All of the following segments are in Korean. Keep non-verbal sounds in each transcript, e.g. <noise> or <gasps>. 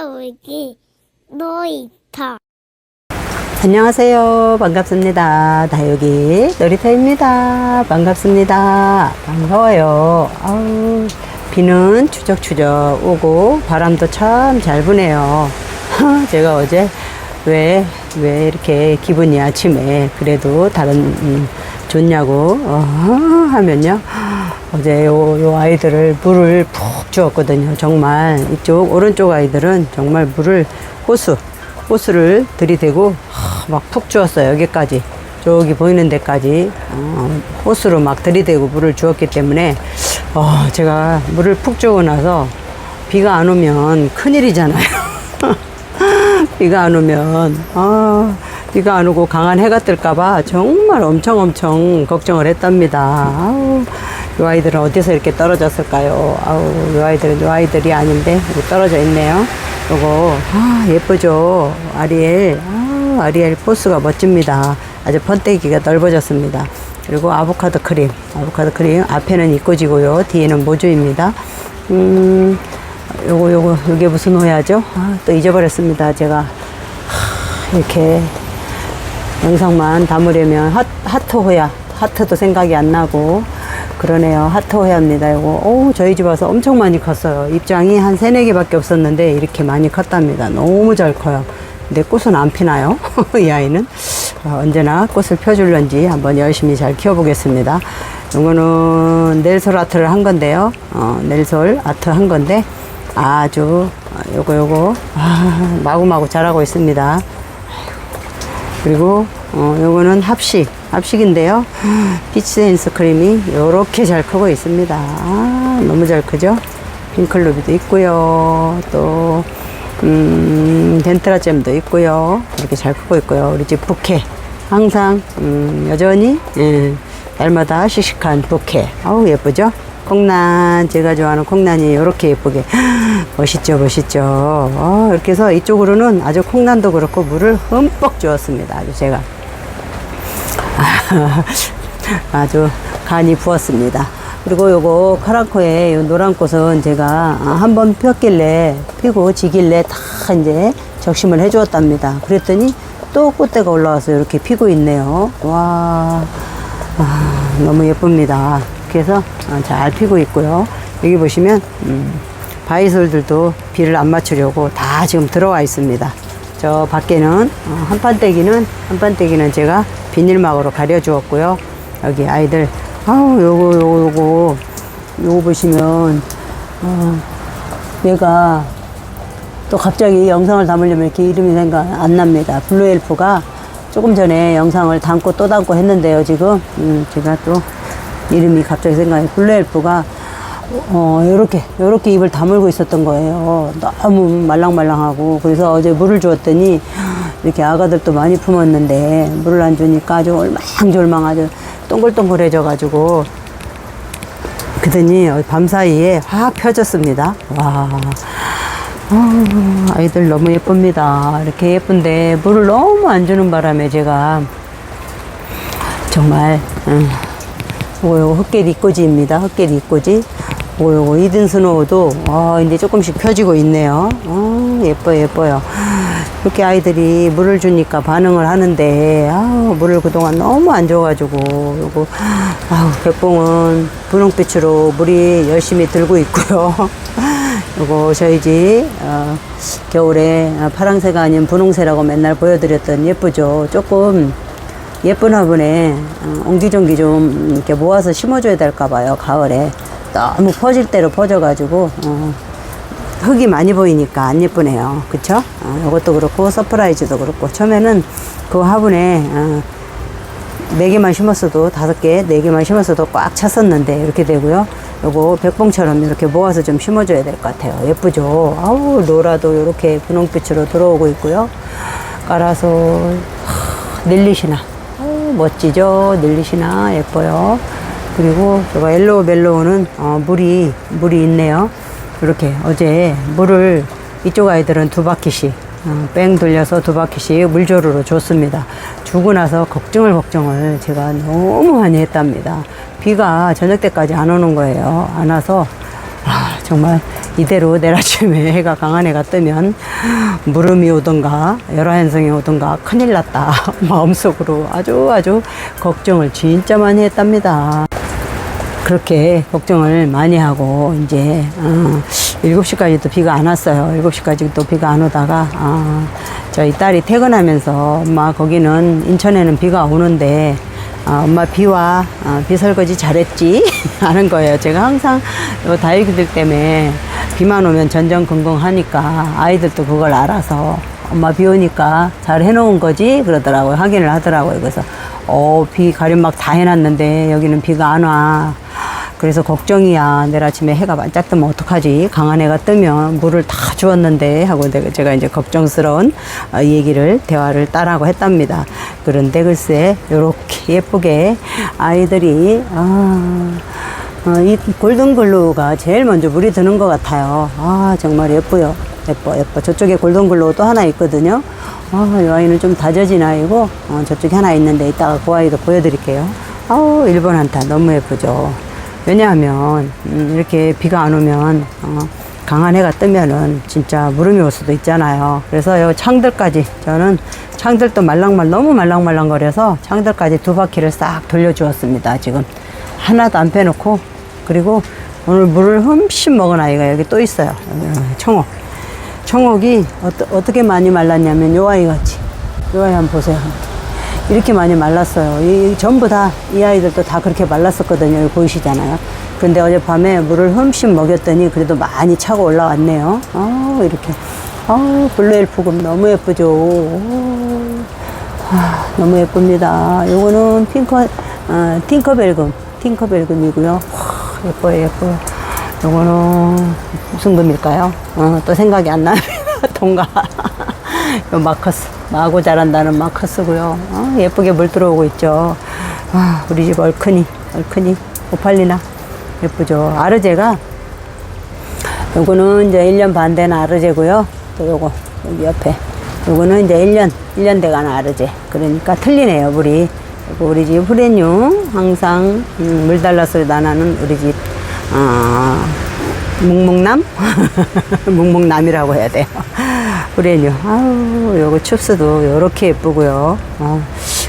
다우기 놀이터 안녕하세요. 반갑습니다. 다육이 놀이터입니다. 반갑습니다. 반가워요. 아우, 비는 추적추적 오고 바람도 참 잘 부네요. <laughs> 제가 어제 왜, 왜 이렇게 기분이 아침에 그래도 다른, 음, 좋냐고, 어, <laughs> 하면요. 어제 요, 요 아이들을 물을 푹 주었거든요. 정말 이쪽 오른쪽 아이들은 정말 물을 호수, 호수를 들이대고 막 푹 주었어요. 여기까지. 저기 보이는 데까지 어, 호수로 막 들이대고 물을 주었기 때문에 어, 제가 물을 푹 주고 나서 비가 안 오면 큰일이잖아요. <laughs> 비가 안 오면 아, 비가 안 오고 강한 해가 뜰까봐 정말 엄청 엄청 걱정을 했답니다. 아우, 이 아이들은 어디서 이렇게 떨어졌을까요? 아우, 이 아이들은 이 아이들이 아닌데 떨어져 있네요. 요거 아, 예쁘죠? 아리엘 아, 아리엘 포스가 멋집니다. 아주 번데기가 넓어졌습니다. 그리고 아보카도 크림, 아보카도 크림 앞에는 이꼬지고요, 뒤에는 모주입니다. 음, 요거 요거 요게 무슨 호야죠? 아, 또 잊어버렸습니다. 제가 하, 이렇게 영상만 담으려면 하, 하트 호야, 하트도 생각이 안 나고 그러네요. 하트 호야입니다. 이거 오 저희 집 와서 엄청 많이 컸어요. 입장이 한 세네 개밖에 없었는데 이렇게 많이 컸답니다. 너무 잘 커요. 근데 꽃은 안 피나요? <laughs> 이 아이는 어, 언제나 꽃을 펴줄런지 한번 열심히 잘 키워보겠습니다. 이거는 넬솔 아트를 한 건데요. 어, 넬솔 아트 한 건데 아주 어, 요거 요거 아, 마구마구 자라고 있습니다. 그리고 어, 요거는 합식 합식인데요. 피치 앤스크림이 요렇게 잘 크고 있습니다. 아, 너무 잘 크죠? 핑클루비도 있고요. 또 음, 덴트라잼도 있고요. 이렇게 잘 크고 있고요. 우리 집 부케 항상 음, 여전히 예, 날마다 씩씩한 부케. 아우 예쁘죠? 콩란 제가 좋아하는 콩란이 이렇게 예쁘게 <gasps> 멋있죠 멋있죠 어, 이렇게 해서 이쪽으로는 아주 콩란도 그렇고 물을 흠뻑 주었습니다 아주 제가 <laughs> 아주 간이 부었습니다 그리고 요거 카랑코의 요 노란 꽃은 제가 한 번 폈길래 피고 지길래 다 이제 적심을 해 주었답니다 그랬더니 또 꽃대가 올라와서 이렇게 피고 있네요 와 아, 너무 예쁩니다 그래서 어, 잘 피고 있고요. 여기 보시면 음, 바이솔들도 비를 안 맞추려고 다 지금 들어와 있습니다. 저 밖에는 어, 한판떼기는 한판떼기는 제가 비닐막으로 가려 주었고요. 여기 아이들 아우 요거 요거 요거 요거 보시면 어, 얘가 또 갑자기 영상을 담으려면 이렇게 이름이 생각 안 납니다. 블루 엘프가 조금 전에 영상을 담고 또 담고 했는데요. 지금 음, 제가 또 이름이 갑자기 생각이 블루 엘프가 어 요렇게 요렇게 입을 다물고 있었던 거예요 너무 말랑말랑하고 그래서 어제 물을 주었더니 이렇게 아가들도 많이 품었는데 물을 안 주니까 아주 얼망졸망 아주 동글동글해져 가지고 그더니 밤 사이에 확 펴졌습니다 와 아, 아이들 너무 예쁩니다 이렇게 예쁜데 물을 너무 안 주는 바람에 제가 정말 음, 요거, 요거 흑개리 이꼬지입니다. 흑개리 이꼬지. 요거, 요거 이든 스노우도, 아, 이제 조금씩 펴지고 있네요. 아, 예뻐요, 예뻐요. 이렇게 아이들이 물을 주니까 반응을 하는데, 아 물을 그동안 너무 안 줘가지고, 요거, 아우, 백봉은 분홍빛으로 물이 열심히 들고 있고요. <laughs> 요거 저희 집, 어, 겨울에 파랑새가 아닌 분홍새라고 맨날 보여드렸던 예쁘죠. 조금, 예쁜 화분에 어, 옹기종기 좀 이렇게 모아서 심어줘야 될까 봐요 가을에 너무 퍼질 대로 퍼져가지고 어, 흙이 많이 보이니까 안 예쁘네요 그쵸 어, 이것도 그렇고 서프라이즈도 그렇고 처음에는 그 화분에 어, 네 개만 심었어도 다섯 개, 네 개만 심었어도 꽉 찼었는데 이렇게 되고요. 요거 백봉처럼 이렇게 모아서 좀 심어줘야 될 것 같아요. 예쁘죠? 아우 노라도 이렇게 분홍빛으로 들어오고 있고요. 깔아서 하, 닐리시나 아우, 멋지죠? 닐리시나 예뻐요. 그리고 저거 옐로우 멜로우는 어, 물이 물이 있네요. 이렇게 어제 물을 이쪽 아이들은 두 바퀴씩 어, 뺑 돌려서 두 바퀴씩 물조르로 줬습니다. 주고 나서 걱정을 걱정을 제가 너무 많이 했답니다. 비가 저녁 때까지 안 오는 거예요. 안 와서 아, 정말 이대로 내일 아침에 <laughs> 해가 강한 해가 뜨면 물음이 오든가 열화현성이 오든가 큰일 났다 <laughs> 마음속으로 아주 아주 걱정을 진짜 많이 했답니다. 그렇게 걱정을 많이 하고 이제 어, 7시까지도 비가 안 왔어요. 7시까지도 비가 안 오다가 어, 저희 딸이 퇴근하면서 엄마 거기는 인천에는 비가 오는데 어, 엄마 비와 어, 비 설거지 잘했지 <laughs> 하는 거예요. 제가 항상 요 다육이들 때문에 비만 오면 전전긍긍하니까 아이들도 그걸 알아서 엄마 비 오니까 잘 해놓은 거지 그러더라고요. 확인을 하더라고요. 그래서 어, 비 가림 막 다 해놨는데 여기는 비가 안 와. 그래서 걱정이야. 내일 아침에 해가 반짝 뜨면 어떡하지? 강한 해가 뜨면 물을 다 주었는데 하고 제가 이제 걱정스러운 어, 이 얘기를 대화를 딸하고 했답니다. 그런데 글쎄 요렇게 예쁘게 아이들이 아, 어, 이 골든글루가 제일 먼저 물이 드는 것 같아요. 아 정말 예뻐요. 예뻐 예뻐. 저쪽에 골든글루 또 하나 있거든요. 아, 이 아이는 좀 다져진 아이고 어, 저쪽에 하나 있는데 이따가 그 아이도 보여드릴게요. 아우 일본 한타 너무 예쁘죠. 왜냐하면 음, 이렇게 비가 안 오면 어, 강한 해가 뜨면은 진짜 무름이 올 수도 있잖아요. 그래서 요 창들까지 저는 창들도 말랑말 너무 말랑말랑거려서 창들까지 두 바퀴를 싹 돌려주었습니다. 지금 하나도 안 빼놓고 그리고 오늘 물을 흠씬 먹은 아이가 여기 또 있어요. 청옥. 청옥이 어떠, 어떻게 많이 말랐냐면 요 아이 같이 요 아이 한번 보세요. 이렇게 많이 말랐어요. 이 전부 다 이 아이들도 다 그렇게 말랐었거든요. 여기 보이시잖아요. 근데 어젯밤에 물을 흠씬 먹였더니 그래도 많이 차고 올라왔네요. 아 이렇게 아 블루엘프금 너무 예쁘죠. 오, 아, 너무 예쁩니다. 요거는 핑커 어, 팅커벨금 팅커벨금이고요. 와, 예뻐요 예뻐요. 요거는 무슨 금일까요? 어, 또 생각이 안 납니다. <laughs> 동가. <laughs> 요 마커스. 마고 자란다는 마커스고요. 어, 예쁘게 물 들어오고 있죠. 아, 우리 집 얼큰이, 얼큰이, 오팔리나. 예쁘죠. 아르제가, 요거는 이제 1년 반 된 아르제고요. 또 요거, 여기 옆에. 요거는 이제 1년, 1년 돼가는 아르제. 그러니까 틀리네요, 물이. 우리 집 후레뇽, 항상, 음, 물 달라 소리 나는 우리 집, 어, 묵묵남? <laughs> 묵묵남이라고 해야 돼요. 후레뇽. 아우, 요거 춥스도 요렇게 예쁘고요. 어,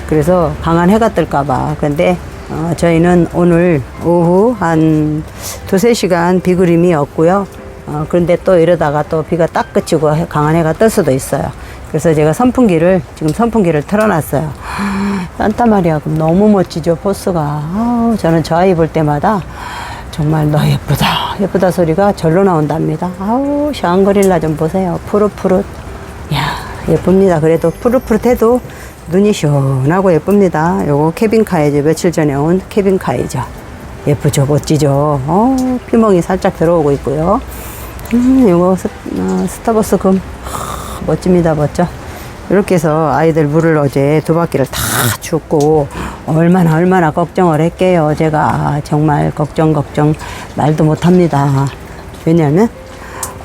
그래서 강한 해가 뜰까봐. 근데, 어, 저희는 오늘 오후 한 두세 시간 비구름이 없고요. 어, 그런데 또 이러다가 또 비가 딱 그치고 해- 강한 해가 뜰 수도 있어요. 그래서 제가 선풍기를, 지금 선풍기를 틀어놨어요. 산타마리아 금 너무 멋지죠, 포스가. 아우, 저는 저 아이 볼 때마다 정말 너 예쁘다. 예쁘다 소리가 절로 나온답니다. 아우, 샹그릴라 좀 보세요. 푸릇푸릇. 야 예쁩니다. 그래도 푸릇푸릇해도 눈이 시원하고 예쁩니다. 요거 케빈카이죠. 며칠 전에 온 케빈카이죠. 예쁘죠. 멋지죠. 어, 피멍이 살짝 들어오고 있고요. 음, 요거 스, 어, 스타버스 금. 하, 멋집니다. 멋져. 이렇게 해서 아이들 물을 어제 두 바퀴를 다 줬고 얼마나 얼마나 걱정을 했게요. 제가 정말 걱정 걱정 말도 못합니다. 왜냐하면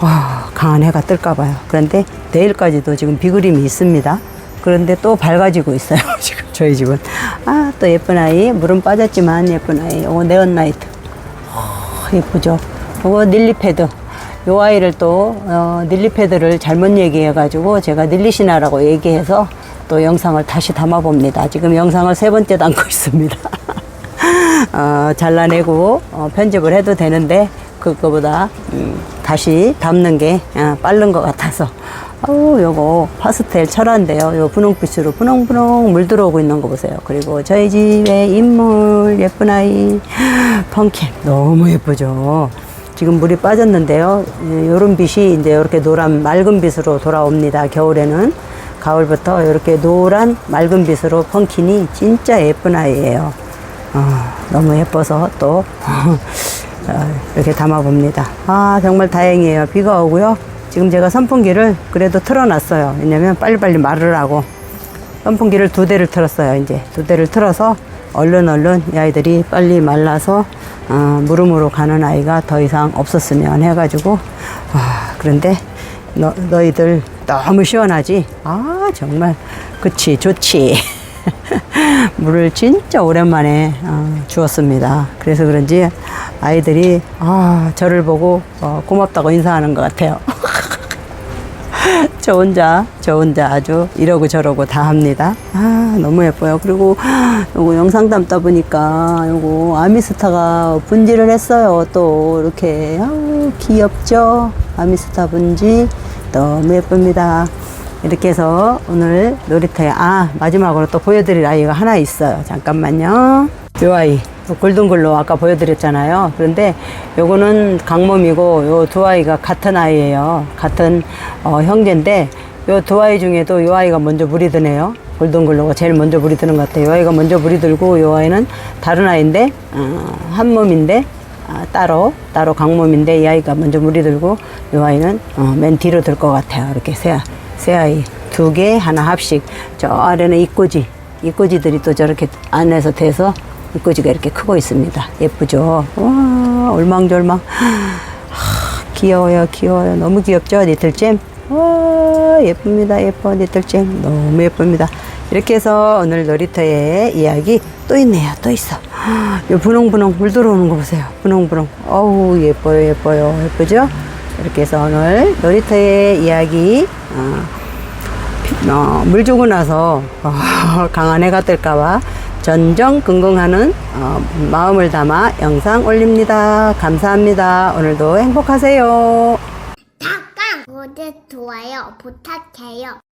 와, 강한 해가 뜰까 봐요. 그런데 내일까지도 지금 비그림이 있습니다. 그런데 또 밝아지고 있어요. <laughs> 지금 저희 집은 아 또 예쁜 아이 물은 빠졌지만 예쁜 아이 요거 네온나이트 어, 예쁘죠. 요거 닐리패드. 요 아이를 또, 어, 닐리패드를 잘못 얘기해가지고 제가 닐리시나라고 얘기해서 또 영상을 다시 담아봅니다. 지금 영상을 세 번째 담고 <laughs> 있습니다. 어, 잘라내고 어, 편집을 해도 되는데 그거보다 음, 다시 담는 게 어, 빠른 것 같아서. 어우 요거 파스텔 철화인데요. 요 분홍빛으로 분홍분홍 물 들어오고 있는 거 보세요. 그리고 저희 집의 인물 예쁜 아이 펑킨 너무 예쁘죠? 지금 물이 빠졌는데요. 요런 빛이 이제 이렇게 노란 맑은 빛으로 돌아옵니다 겨울에는 가을부터 이렇게 노란 맑은 빛으로 펑킨이 진짜 예쁜 아이예요 어, 너무 예뻐서 또 <laughs> 어, 이렇게 담아봅니다. 아 정말 다행이에요. 비가 오고요. 지금 제가 선풍기를 그래도 틀어놨어요. 왜냐면 빨리빨리 하고 선풍기를 두 대를 틀었어요. 이제 두 대를 틀어서 얼른 얼른 이 아이들이 빨리 말라서 어, 무릎으로 가는 아이가 더 이상 없었으면 해가지고 아, 그런데 너, 너희들 너무 시원하지? 아 정말 그치 좋지. <laughs> 물을 진짜 오랜만에 어, 주었습니다. 그래서 그런지 아이들이 아 저를 보고 어, 고맙다고 인사하는 것 같아요. <laughs> 저 혼자 저 혼자 아주 이러고 저러고 다 합니다. 아 너무 예뻐요. 그리고 요거 영상 담다 보니까 요거 아미스타가 분지를 했어요. 또 이렇게 아우 귀엽죠. 아미스타 분지 너무 예쁩니다. 이렇게 해서 오늘 놀이터에 아 마지막으로 또 보여드릴 아이가 하나 있어요. 잠깐만요. 요 아이 요 골든글로 아까 보여드렸잖아요. 그런데 요거는 강몸이고 요 두 아이가 같은 아이예요. 같은 어, 형제인데 요 두 아이 중에도 요 아이가 먼저 물이 드네요. 골든글로가 제일 먼저 물이 드는 것 같아요. 요 아이가 먼저 물이 들고 요 아이는 다른 아이인데 어, 한 몸인데 아, 따로 따로 강몸인데 이 아이가 먼저 물이 들고 이 아이는 어, 맨 뒤로 들 것 같아요. 이렇게 세, 세 아이 두 개 하나 합씩 저 아래는 입꼬지 입꼬지들이 또 저렇게 안에서 돼서 입꼬지가 이렇게 크고 있습니다. 예쁘죠? 와 올망졸망. 하, 귀여워요 귀여워요. 너무 귀엽죠? 니틀잼? 와 예쁩니다 예뻐 니틀잼. 너무 예쁩니다 이렇게 해서 오늘 놀이터의 이야기 또 있네요. 또 있어. 요 분홍분홍 물 들어오는 거 보세요. 분홍분홍. 어우 예뻐요 예뻐요. 예쁘죠? 이렇게 해서 오늘 놀이터의 이야기 어, 어, 물 주고 나서 어, <laughs> 강한 해가 뜰까봐 전정 긍긍하는 어, 마음을 담아 영상 올립니다. 감사합니다. 오늘도 행복하세요. 잠깐 구독 좋아요 부탁해요